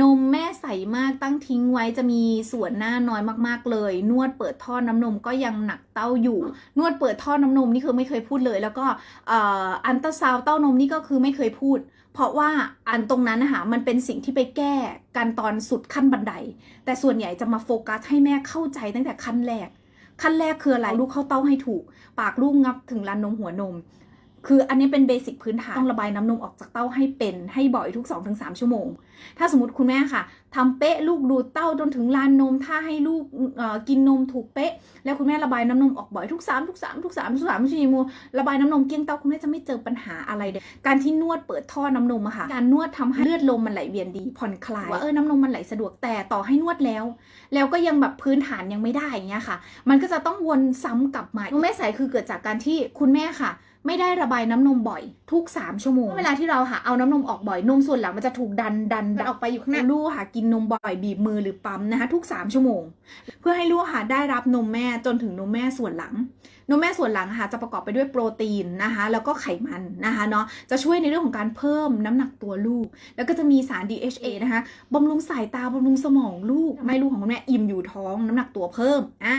นมแม่ใสมากตั้งทิ้งไว้จะมีส่วนหน้าน้อยมากๆเลย นวดเปิดท่อน้ำนมก็ยังหนักเต้าอยู่ นวดเปิดท่อน้ำนมนี่คือไม่เคยพูดเลย แล้วก็อันตราซาวเต้านมนี่ก็คือไม่เคยพูด เพราะว่าอันตรงนั้นนะคะมันเป็นสิ่งที่ไปแก้กันตอนสุดขั้นบันได แต่ส่วนใหญ่จะมาโฟกัสให้แม่เข้าใจตั้งแต่ขั้นแรกขั้นแรกคืออะไรลูกเข้าเต้าให้ถูก ปากลูกงับถึงรันนมหัวนม คืออันนี้เป็นเบสิกพื้นฐานต้องระบายน้ำนมออกจากเต้าให้เป็นให้บ่อยทุก 2-3 ชั่วโมง ถ้าสมมติคุณแม่ค่ะทำเป๊ะลูกดูดเต้าจนถึงลานนม ถ้าให้ลูกเอ่อกินนมถูกเป๊ะ แล้วคุณแม่ระบายน้ำนมออกบ่อยทุก3ทุก3ทุก3ทุก3ชั่วโมงระบายน้ำนมเกลี้ยงเต้าคุณแม่จะไม่เจอปัญหาอะไรเลยการที่นวดเปิดท่อน้ำนมอะค่ะการนวดทำให้เลือดลมมันไหลเวียนดีผ่อนคลายว่าเออน้ำนมมันไหลสะดวกแต่ต่อให้นวดแล้ว แล้วก็ยังแบบพื้นฐานยังไม่ได้อย่างเงี้ยค่ะ มันก็จะต้องวนซ้ำกลับมานมแม่ใสคือเกิดจากการที่คุณแม่ค่ะ ไม่ได้ระบายน้ำนมบ่อย ทุก 3 ชั่วโมง เวลาที่เราค่ะเอาน้ำนมออกบ่อยนมส่วนหลังมันจะถูกดันดันดันออกไปอยู่ข้างหน้าลูกค่ะกินนมบ่อยบีบมือหรือปั๊มนะคะทุก 3 ชั่วโมง เพื่อให้ลูกค่ะได้รับนมแม่จนถึงนมแม่ส่วนหลังนมแม่ส่วนหลังค่ะจะประกอบไปด้วยโปรตีนนะคะ แล้วก็ไขมันนะคะเนาะจะช่วยในเรื่องของการเพิ่มน้ำหนักตัวลูก แล้วก็จะมีสาร DHA นะคะบำรุงสายตาบำรุงสมองลูกทำให้ลูกของคุณแม่อิ่มอยู่ท้องน้ำหนักตัวเพิ่มอะ